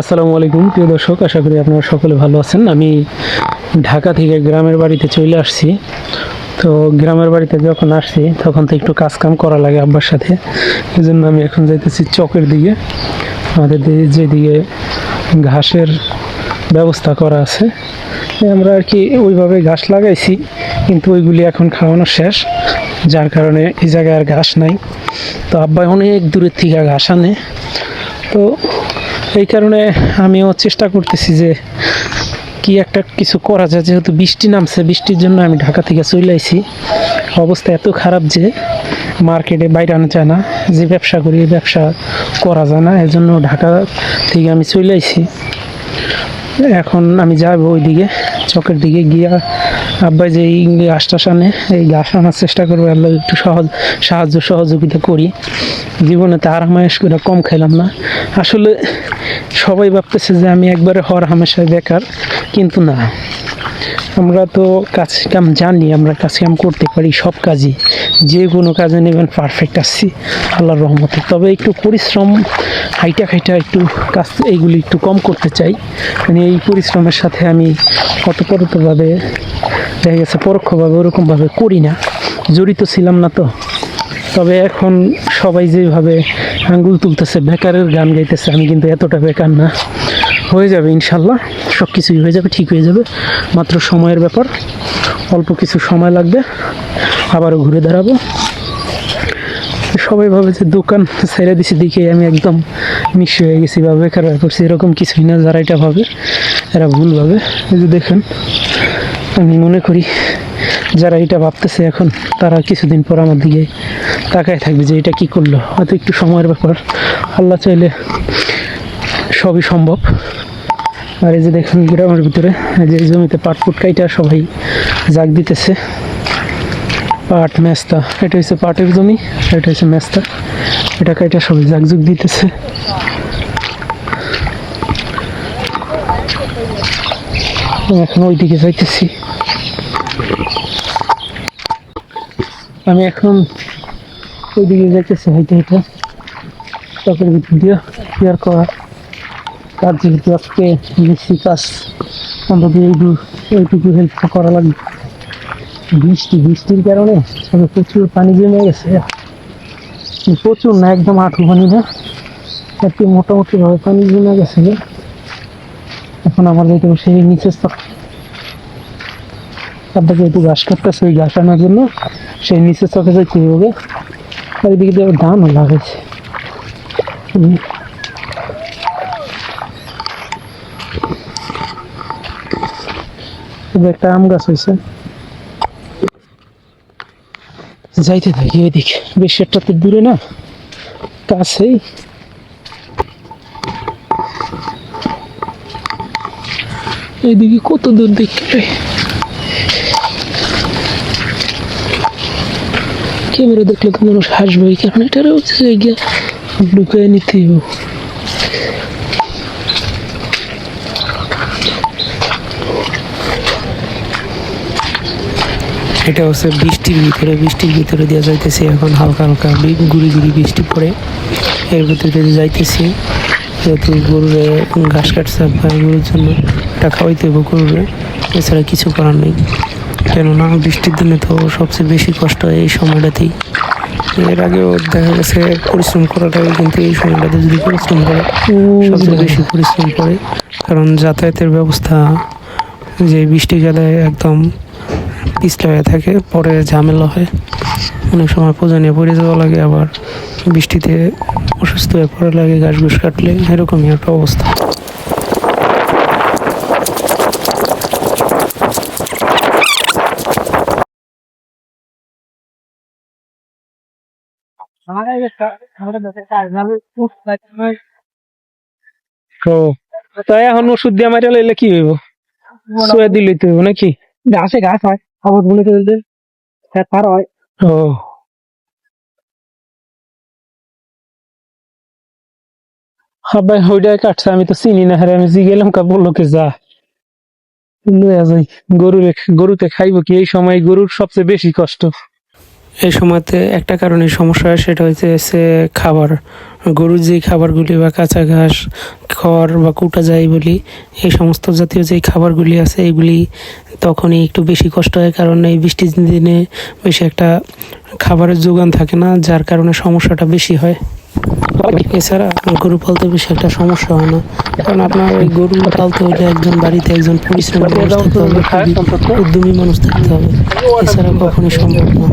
আসসালামু আলাইকুম। প্রিয় দর্শক, আশা করি আপনারা সকলে ভালো আছেন। আমি ঢাকা থেকে গ্রামের বাড়িতে চলে আসছি। তো গ্রামের বাড়িতে যখন আসছি, তখন তো একটু কাজ কাম করা লাগে আব্বার সাথে। এই জন্য আমি এখন যাইতেছি চকের দিকে। আমাদের যেদিকে ঘাসের ব্যবস্থা করা আছে আমরা আর কি ওইভাবে ঘাস লাগাইছি, কিন্তু ওইগুলি এখন খাওয়ানো শেষ। যার কারণে এই জায়গায় আর ঘাস নাই। তো আব্বা অনেক দূরের থেকে ঘাস আনে। তো এই কারণে আমিও চেষ্টা করতেছি যে কি একটা কিছু করা যায়। যেহেতু বৃষ্টি নামছে, বৃষ্টির জন্য আমি ঢাকা থেকে চলে আইছি। অবস্থা এত খারাপ যে মার্কেটে বাইরে আনা যায় না। যে ব্যবসা করি, এই ব্যবসা করা যায় না। এর জন্য ঢাকা থেকে আমি চলে আইছি। এখন আমি যাব ওইদিকে, চকের দিকে গিয়া আব্বাই যে এই গাছটা সামনে এই গাছ আনার চেষ্টা করব। আল্লাহ একটু সহজ, সাহায্য, সহযোগিতা করি। জীবনে তো আর হামায়াস করে কম খাইলাম না। আসলে সবাই ভাবতেছে যে আমি একবারে হর হামেশায় বেকার, কিন্তু না। আমরা তো কাজ কাম জানি, আমরা কাজ কাম করতে পারি, সব কাজই। যে কোনো কাজে নেবেন পারফেক্ট আসছি আল্লাহর রহমতে। তবে একটু পরিশ্রম, হাইটা খাইটা একটু কাজ, এইগুলি একটু কম করতে চাই। মানে এই পরিশ্রমের সাথে আমি অতপরতভাবে দেখা গেছে পরোক্ষভাবে ওরকমভাবে করি না। জড়িত ছিলাম না তো। তবে এখন সবাই যেভাবে আঙ্গুল তুলতেছে, বেকারের গান গাইতেছে, আমি কিন্তু এতটা বেকার না। হয়ে যাবে ইনশাল্লাহ, সব কিছুই হয়ে যাবে, ঠিক হয়ে যাবে। মাত্র সময়ের ব্যাপার, অল্প কিছু সময় লাগবে, আবারও ঘুরে দাঁড়াবো। সবাই ভাবে যে দোকান ছেড়ে দিছি, দেখে আমি একদম নিঃস্ব হয়ে গেছি বা বেকার হয়ে পড়ছি, এরকম কিছুই না, যারা এটা ভাবে, এরা ভুল ভাবে। এই যে দেখেন, আমি মনে করি, যারা এটা ভাবতেছে এখন, তারা কিছুদিন পর আমার দিকে তাকায় থাকবে যে এটা কি করল। হয়তো একটু সময়ের ব্যাপার। আল্লাহ চাইলে সবই সম্ভব। আর এই যে দেখুন গ্রামের ভিতরে যে জমিতে পাট ফুট কাইটা সবাই জাগ দিতেছে। পাট, মেস্তা, এটা হচ্ছে পাটের জমি, এটা হচ্ছে মেস্তা। এটা কাইটা সবাই জাগজুগ দিতেছে। এখন ওইদিকে যাইতেছি। আমি এখন ওইদিকে যাইতেছি হাইতে হাইতে চকের ভিতর দিয়ে ক্লিয়ার করা। কাজ যেহেতু আজকে বেশি কাজ অন্তত এইটুকু এইটুকু হেল্প করা লাগবে। বৃষ্টি, বৃষ্টির কারণে তবে প্রচুর পানি জমে গেছে। প্রচুর না, একদম আঁঠু পানি না। আর কি মোটামুটি ভাবে পানি জমে গেছে এখন আমার যেহেতু সেই নিচে তারপর যেহেতু ঘাস কাটতেছে, ওই ঘাস আনার জন্য সেই নিচে চকে যাইতে হবে। আর এদিকে দিয়ে ধানও লাগাইছে। একটা আম গাছ হয়েছে। যাইতে থাকি এদিকে। বেশি একটা তো দূরে না কাছেই এইদিকে কত দূর দেখতে ক্যামেরা দেখলে তো মানুষ হাসবেই কারণ এটারও গিয়ে ঢুকায় নিতে হবে এটা হচ্ছে বৃষ্টির ভিতরে বৃষ্টির ভিতরে দিয়ে যাইতেছি, এখন হালকা হালকা গুড়ি গুড়ি বৃষ্টি পড়ে। এর ভিতরে যাইতেছি, যেহেতু গরুরে ঘাস কাটছে গরুর জন্য এটা খাওয়াইতে হবে গরুরে, এছাড়া কিছু করার নেই। কেননা বৃষ্টির দিনে তো সবচেয়ে বেশি কষ্ট হয় এই সময়টাতেই। এর আগেও দেখা গেছে পরিশ্রম করাটাই কিন্তু এই সময়টাতে যদি পরিশ্রম করে সবচেয়ে বেশি পরিশ্রম করে। কারণ যাতায়াতের ব্যবস্থা যে বৃষ্টিকালে একদম পিছলে হয়ে থাকে পরে ঝামেলা হয়। অনেক সময় প্রয়োজনীয় পড়ে যাওয়া লাগে আবার বৃষ্টিতে অসুস্থ হয়ে পড়া লাগে ঘাস ঘুষ কাটলে এরকমই একটা অবস্থা। ও তাই এখন ওষুধ দিয়ে মারিয়া লাইলে কি হইব? সোয়া দিলেই তো হইব নাকি? ঘাসে ঘাস হয় বলে হয় ও। কাটছে আমি তো চিনি না হারে আমি জি গেলাম কা বলল কে যা। লইয়া যাই গরু গরুতে খাইবো কি? এই সময় গরুর সবচেয়ে বেশি কষ্ট। এই সময়তে একটা কারণে সমস্যা হয়, সেটা হচ্ছে খাবার। গরুর যে খাবারগুলি বা কাঁচা ঘাস, খড় বা কুটা যাই বলি, এই সমস্ত জাতীয় যে খাবারগুলি আছে এগুলি তখনই একটু বেশি কষ্ট হয়, কারণ এই বৃষ্টির দিনে বেশি একটা খাবারের যোগান থাকে না, যার কারণে সমস্যাটা বেশি হয়। এছাড়া গরু পালতে বেশি একটা সমস্যা হয় না। কারণ আপনার ওই গরু পালতে হলে একজন বাড়িতে একজন পরিশ্রমী মানুষ থাকতে হবে, খুবই উদ্যমী মানুষ থাকতে হবে। এছাড়া কখনোই সম্ভব না।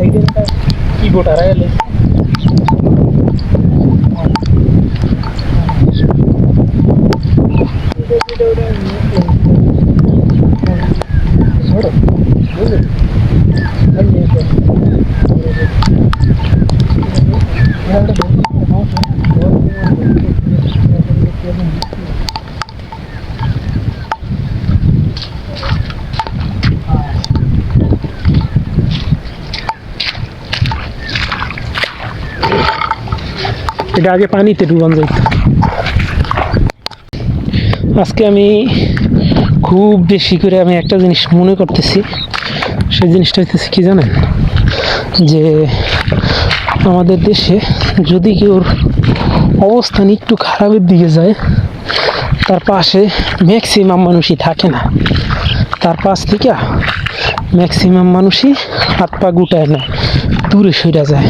এটা আগে পানিতে ডুবান যাইত আজকে আমি খুব বেশি করে আমি একটা জিনিস মনে করতেছি। সেই জিনিসটা হইতেছে কি জানেন? যে আমাদের দেশে যদি কেউর অবস্থান একটু খারাপের দিকে যায়, তার পাশে ম্যাক্সিমাম মানুষই থাকে না। তার পাশ থেকে ম্যাক্সিমাম মানুষই হাত পা গুটায় না দূরে সইরা যায়।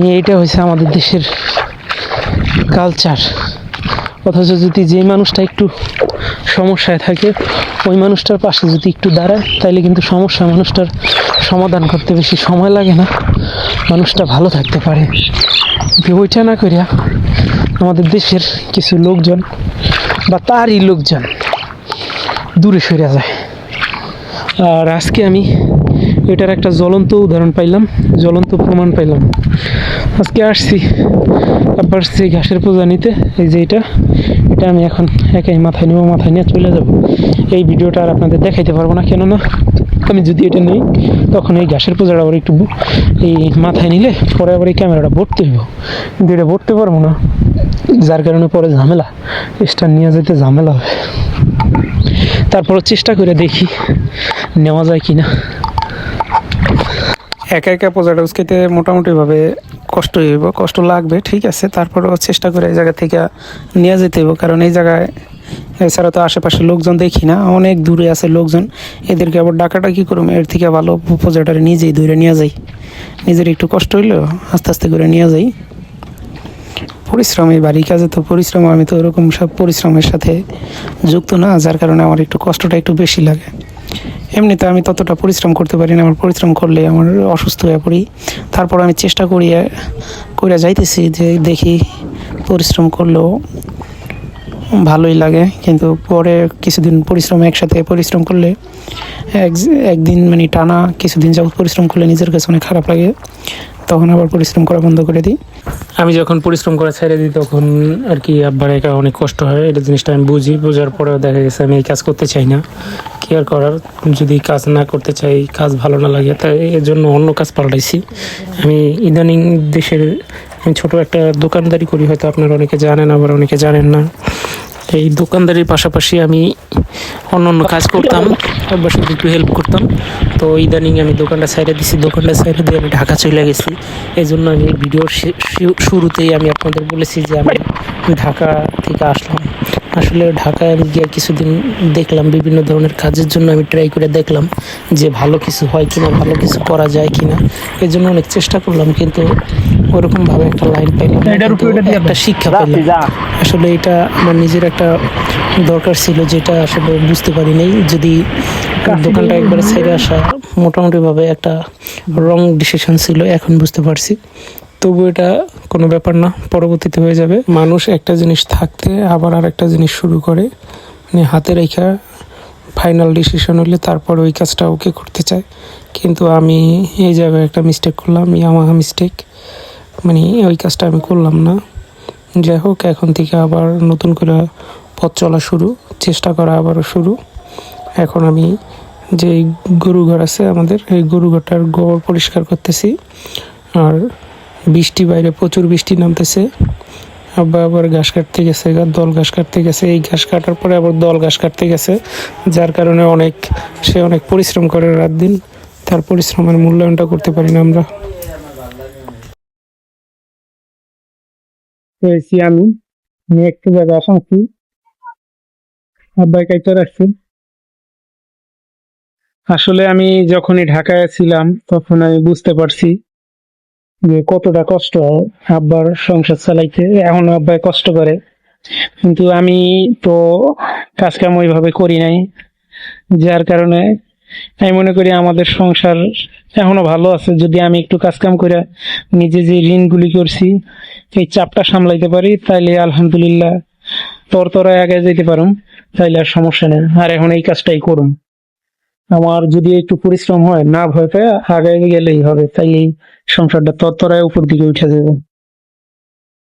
নিয়ে হয়েছে আমাদের দেশের কালচার অথচ যদি যে মানুষটা একটু সমস্যায় থাকে, ওই মানুষটার পাশে যদি একটু দাঁড়ায় তাহলে কিন্তু সমস্যা মানুষটার সমাধান করতে বেশি সময় লাগে না। মানুষটা ভালো থাকতে পারে। ওইটা না করিয়া আমাদের দেশের কিছু লোকজন বা তারই লোকজন দূরে সরে যায়। আর আজকে আমি এটার একটা জ্বলন্ত উদাহরণ পাইলাম, জ্বলন্ত প্রমাণ পাইলাম। আজকে আসছি আবার সেই ঘাসের পূজা নিতে, এই যে এটা এটা আমি এখন একাই মাথায় নেব, মাথায় নিয়ে চলে যাব। এই ভিডিওটা আর আপনাদের দেখাইতে পারব না, কেননা আমি যদি এটা নেই, তখন এই ঘাসের পূজাটা আবার একটু এই মাথায় নিলে পরে আবার এই ক্যামেরাটা ভরতে হইব। কিন্তু এটা ভরতে পারব না। যার কারণে পরে ঝামেলা। স্টার নিয়ে যেতে ঝামেলা হবে। তারপরে চেষ্টা করে দেখি নেওয়া যায় কি না একা একা পূজাটা উস্কাইতে মোটামুটিভাবে কষ্ট হইব, কষ্ট লাগবে, ঠিক আছে। তারপরেও চেষ্টা করে এই জায়গা থেকে নিয়ে যেতে হইব, কারণ এই জায়গায় এছাড়া তো আশেপাশে লোকজন দেখি না, অনেক দূরে আছে লোকজন। এদেরকে আবার ডাকাটা কি করুম, এর থেকে ভালো পূজাটারে নিজেই দূরে নিয়ে যাই। নিজের একটু কষ্ট হইলেও আস্তে আস্তে করে নিয়ে যাই। পরিশ্রম এই বাড়ির কাজে তো পরিশ্রম, আমি তো ওরকম সব পরিশ্রমের সাথে যুক্ত না, যার কারণে আমার একটু কষ্টটা একটু বেশি লাগে। এমনিতে আমি ততটা পরিশ্রম করতে পারি না, আমার পরিশ্রম করলে আমার অসুস্থ হয়ে পড়ি। তারপর আমি চেষ্টা করি করে যাইতেছি যে দেখি পরিশ্রম করলেও ভালোই লাগে, কিন্তু পরে কিছুদিন পরিশ্রম একসাথে পরিশ্রম করলে, এক, একদিন মানে টানা কিছুদিন যাবত পরিশ্রম করলে নিজের কাছে অনেক খারাপ লাগে, তখন আবার পরিশ্রম করা বন্ধ করে দিই। আমি যখন পরিশ্রম করা ছেড়ে দিই, তখন আর কি আব্বার একা অনেক কষ্ট হয়, এটা জিনিসটা আমি বুঝি, বোঝার পরেও দেখা গেছে আমি এই কাজ করতে চাই না। কি আর করার? যদি কাজ না করতে চাই, কাজ ভালো না লাগে, তাই এর জন্য অন্য কাজ পাল্টাইছি। আমি ইদানিং দেশের আমি ছোট একটা দোকানদারি করি, হয়তো আপনারা অনেকে জানেন, আবার অনেকে জানেন না। এই দোকানদারির পাশাপাশি আমি অন্য অন্য কাজ করতাম আব্বার সাথে একটু হেল্প করতাম। তো ইদানিং আমি দোকানটা সাইডে দিছি, দোকানটা সাইডে দিয়ে আমি ঢাকা চলে গেছি। এই জন্য আমি ভিডিওর শুরুতেই আমি আপনাদের বলেছি যে আমি ঢাকা থেকে আসলাম। আসলে ঢাকায় আমি গিয়ে কিছুদিন দেখলাম বিভিন্ন ধরনের কাজের জন্য আমি ট্রাই করে দেখলাম যে ভালো কিছু হয় কিনা ভালো কিছু করা যায় কিনা। এর জন্য অনেক চেষ্টা করলাম কিন্তু ওরকম ভাবে একটা লাইন পাইলাম না, এটার উপর কিন্তু এটা দিয়ে একটা শিক্ষা যা, পেলাম। আসলে এটা আমার নিজের একটা দরকার ছিল যেটা আসলে বুঝতে পারি নাই যদি দোকানটা একবারে ছেড়ে আসা মোটামুটিভাবে একটা রং ডিসিশন ছিল এখন বুঝতে পারছি। তবু এটা কোনো ব্যাপার না, পরবর্তীতে হয়ে যাবে। মানুষ একটা জিনিস থাকতে আবার আর একটা জিনিস শুরু করে। মানে হাতে রেখা ফাইনাল ডিসিশন হলে তারপর ওই কাজটা ওকে করতে চায়। কিন্তু আমি এই জায়গায় একটা মিস্টেক করলাম ইয়ামাহা মিস্টেক মানে ওই কাজটা আমি করলাম না। যাই হোক, এখন থেকে আবার নতুন করে পথ চলা শুরু, চেষ্টা করা আবারও শুরু। এখন আমি যে গরু ঘর আছে আমাদের, এই গরু ঘরটার গোবর পরিষ্কার করতেছি। আর বৃষ্টি বাইরে প্রচুর বৃষ্টি নামতেছে। আব্বা আবার ঘাস কাটতে গেছে দল ঘাস কাটতে গেছে। এই ঘাস কাটার পরে আবার দল ঘাস কাটতে গেছে, যার কারণে অনেক, সে অনেক পরিশ্রম করে রাত দিন। তার পরিশ্রমের মূল্যায়নটা করতে পারি না আমরা। হয়েছি আমি। আমি একটু জায়গা আসামছি আব্বাই কাইতে রাখছি। আসলে আমি যখনই ঢাকায় ছিলাম, তখন আমি বুঝতে পারছি যে কতটা কষ্ট আব্বার সংসার চালাইতে, এখন আব্বাই কষ্ট করে। কিন্তু আমি তো কাজ কাম ওইভাবে করি নাই। যার কারণে আমি মনে করি আমাদের সংসার এখনও ভালো আছে। যদি আমি একটু কাজকাম করে নিজে যে ঋণগুলি করছি, এই চাপটা সামলাইতে পারি, তাইলে আলহামদুলিল্লাহ তোর তোরা আগে যেতে পারুম, তাইলে আর সমস্যা নেই। আর এখন এই কাজটাই করুম। আমার যদি একটু পরিশ্রম হয়, না ভয় পেয়ে আগে গেলেই হবে। তাই এই সংসারটা তত্তরায় উপর দিকে উঠে যাবে।